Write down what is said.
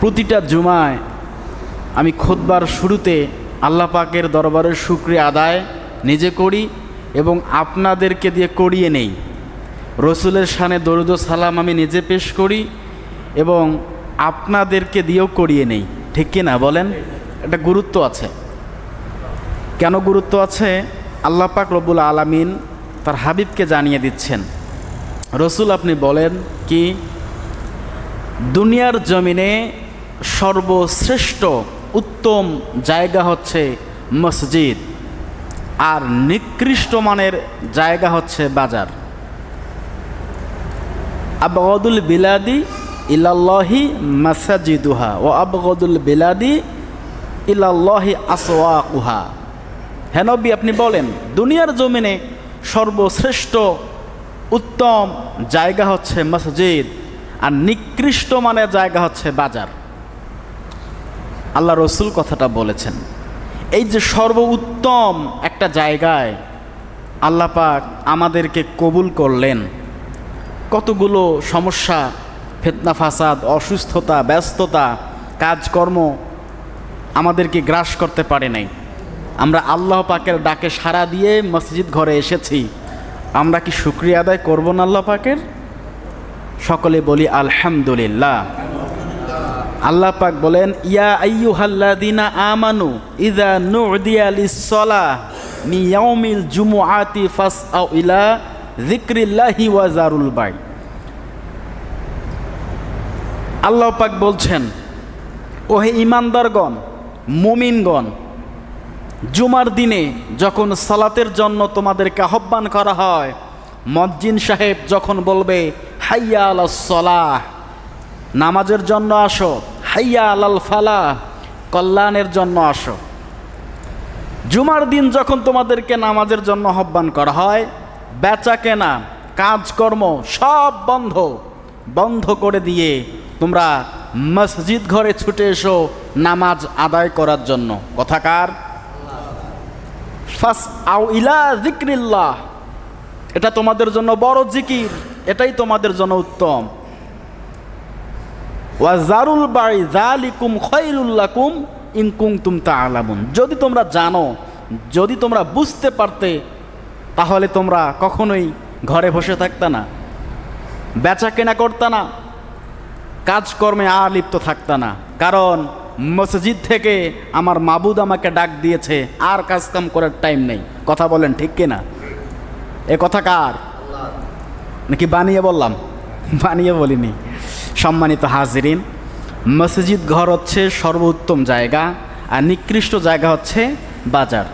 প্রতিটা জুমায় আমি খোদবার শুরুতে আল্লাহ পাকের দরবারের শুক্রিয়া আদায় নিজে করি এবং আপনাদেরকে দিয়ে করিয়ে নেই। রসুলের সানে দরুদ সালাম আমি নিজে পেশ করি এবং আপনাদেরকে দিয়েও করিয়ে নেই। ঠিক কি না বলেন? এটা গুরুত্ব আছে। কেন গুরুত্ব আছে? আল্লাহ পাক রব্বুল আলামিন তার হাবিবকে জানিয়ে দিচ্ছেন। রসুল আপনি বলেন কি, দুনিয়ার জমিনে সর্বশ্রেষ্ঠ উত্তম জায়গা হচ্ছে মসজিদ। আর নিকৃষ্ট মানের জায়গা হচ্ছে বাজার। আবগদুল বিলাদি ইলাল্লাহি মাসাজিদুহা ও আবগদুল বিলাদি ইলাল্লাহি আসওয়াকুহা। হেনবি আপনি বলেন, দুনিয়ার জমিনে সর্বশ্রেষ্ঠ উত্তম জায়গা হচ্ছে মসজিদ আর নিকৃষ্ট মানের জায়গা হচ্ছে বাজার। আল্লাহ রসুল কথাটা বলেছেন। এই যে সর্বোত্তম একটা জায়গায় আল্লাহ পাক আমাদেরকে কবুল করলেন, কতগুলো সমস্যা, ফেতনা, ফাসাদ, অসুস্থতা, ব্যস্ততা, কাজকর্ম আমাদেরকে গ্রাস করতে পারে নাই। আমরা আল্লাহ পাকের ডাকে সাড়া দিয়ে মসজিদ ঘরে এসেছি। আমরা কি শুক্রিয়া আদায় করব না আল্লাহ পাকের? সকলে বলি, আলহামদুলিল্লাহ। আল্লাহ পাক বলেন, ইয়া আইয়ুহাল্লাযিনা আমানু ইযা নুদিয়া লিস-সালাহ মি ইয়াউমিল জুমুআতি ফাসআউ ইলা যিকরিল্লাহি ওয়া জারুল বাই আল্লাহ পাক বলছেন, ওহে ইমানদারগণ মুমিনগণ, জুমার দিনে যখন সালাতের জন্য তোমাদেরকে আহ্বান করা হয় মজ্জিন সাহেব যখন বলবে, হাইয়া আল সলাহ নামাজের জন্য আসো, হাইয়া আলাল ফালাহ, কল্যাণের জন্য আসো। জুমার দিন যখন তোমাদেরকে নামাজের জন্য আহ্বান করা হয়, বেচা কেনা, কাজকর্ম সব বন্ধ বন্ধ করে দিয়ে তোমরা মসজিদ ঘরে ছুটে এসো নামাজ আদায় করার জন্য। কথাকার ফাস ইলা এটা তোমাদের জন্য বড় জিকির, এটাই তোমাদের জন্য উত্তম। ওয়া জারুল বাই জালিকুম খৈরুল্লাকুম ইনকুম তুম তালামুন যদি তোমরা জানো, যদি তোমরা বুঝতে পারতে, তাহলে তোমরা কখনোই ঘরে বসে থাকতে না, বেচা কেনা করতে না, কাজকর্মে আর লিপ্ত থাকতে না। কারণ মসজিদ থেকে আমার মাবুদ আমাকে ডাক দিয়েছে, আর কাজকাম করার টাইম নেই। কথা বলেন ঠিক কিনা? এ কথা কার? নাকি বানিয়ে বললাম? বানিয়ে বলিনি। সম্মানিত হাজিরিন মসজিদ ঘর হচ্ছে সর্বোত্তম জায়গা আর নিকৃষ্ট জায়গা হচ্ছে বাজার।